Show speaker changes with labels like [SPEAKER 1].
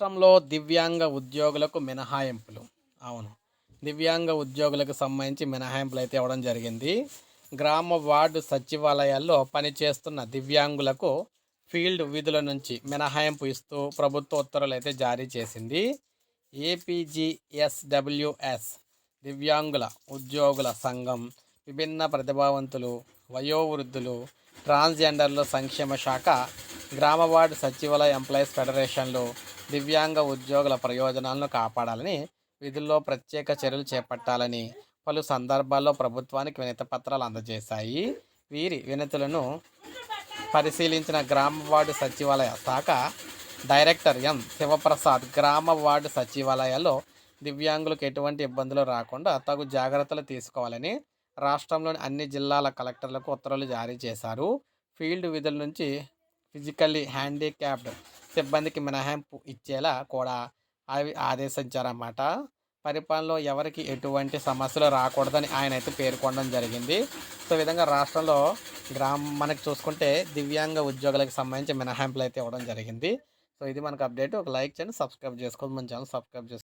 [SPEAKER 1] రాష్ట్రంలో దివ్యాంగ ఉద్యోగులకు మినహాయింపులు. అవును. దివ్యాంగ ఉద్యోగులకు సంబంధించి మినహాయింపులు అయితే ఇవ్వడం జరిగింది. గ్రామ వార్డు సచివాలయాల్లో పనిచేస్తున్న దివ్యాంగులకు ఫీల్డ్ విధుల నుంచి మినహాయింపు ఇస్తూ ప్రభుత్వ ఉత్తర్వులు అయితే జారీ చేసింది. ఏపీజీఎస్డబ్ల్యూఎస్ దివ్యాంగుల ఉద్యోగుల సంఘం విభిన్న ప్రతిభావంతులు వయోవృద్ధులు ట్రాన్స్జెండర్ల సంక్షేమ శాఖ గ్రామ వార్డు సచివాలయ ఎంప్లాయీస్ ఫెడరేషన్లు దివ్యాంగ ఉద్యోగుల ప్రయోజనాలను కాపాడాలని విధుల్లో ప్రత్యేక చర్యలు చేపట్టాలని పలు సందర్భాల్లో ప్రభుత్వానికి వినతి పత్రాలు అందజేశాయి. వీరి వినతులను పరిశీలించిన గ్రామ వార్డు సచివాలయ శాఖ డైరెక్టర్ ఎం. శివప్రసాద్ గ్రామ వార్డు సచివాలయాల్లో దివ్యాంగులకు ఎటువంటి ఇబ్బందులు రాకుండా తగు జాగ్రత్తలు తీసుకోవాలని రాష్ట్రంలోని అన్ని జిల్లాల కలెక్టర్లకు ఉత్తర్వులు జారీ చేశారు. ఫీల్డ్ విధుల నుంచి ఫిజికల్లీ హ్యాండిక్యాప్డ్ సిబ్బందికి మినహాయింపు ఇచ్చేలా కూడా అవి ఆదేశించారన్నమాట. పరిపాలనలో ఎవరికి ఎటువంటి సమస్యలు రాకూడదని ఆయన అయితే పేర్కొనడం జరిగింది. సో విధంగా రాష్ట్రంలో గ్రామ మనకి చూసుకుంటే దివ్యాంగ ఉద్యోగులకు సంబంధించి మినహాయింపులు అయితే ఇవ్వడం జరిగింది. సో ఇది మనకు అప్డేట్. ఒక లైక్ చేయండి సబ్స్క్రైబ్ చేసుకోండి. మన ఛానల్ సబ్స్క్రైబ్ చేసుకోండి